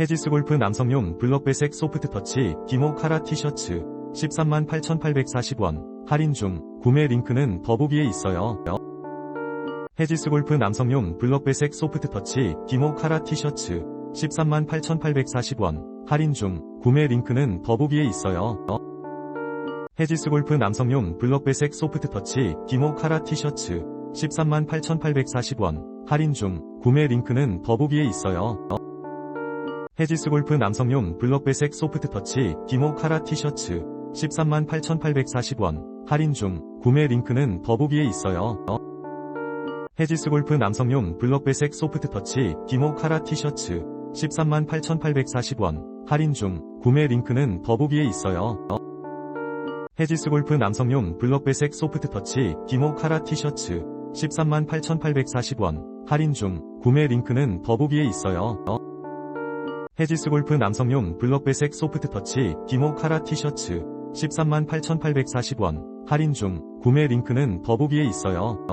헤지스 골프 남성용 블럭배색 소프트 터치 기모 카라 티셔츠 13만 8,840원 할인 중 구매 링크는 더보기에 있어요. 헤지스 골프 남성용 블럭배색 소프트 터치 기모 카라 티셔츠 13만 8,840원 할인 중 구매 링크는 더보기에 있어요. 헤지스 골프 남성용 블럭배색 소프트 터치 기모 카라 티셔츠 13만 8,840원 할인 중 구매 링크는 더보기에 있어요. 헤지스 골프 남성용 블럭배색 소프트 터치 기모 카라 티셔츠 13만 8,840원 할인 중 구매 링크는 더보기에 있어요. 헤지스 골프 남성용 블럭배색 소프트 터치 기모 카라 티셔츠 13만 8,840원 할인 중 구매 링크는 더보기에 있어요. 헤지스 골프 남성용 블럭배색 소프트 터치 기모 카라 티셔츠 13만 8,840원 할인 중 구매 링크는 더보기에 있어요. 헤지스 골프 남성용 블럭배색 소프트 터치 기모 카라 티셔츠 13만 8,840원 할인 중 구매 링크는 더보기에 있어요.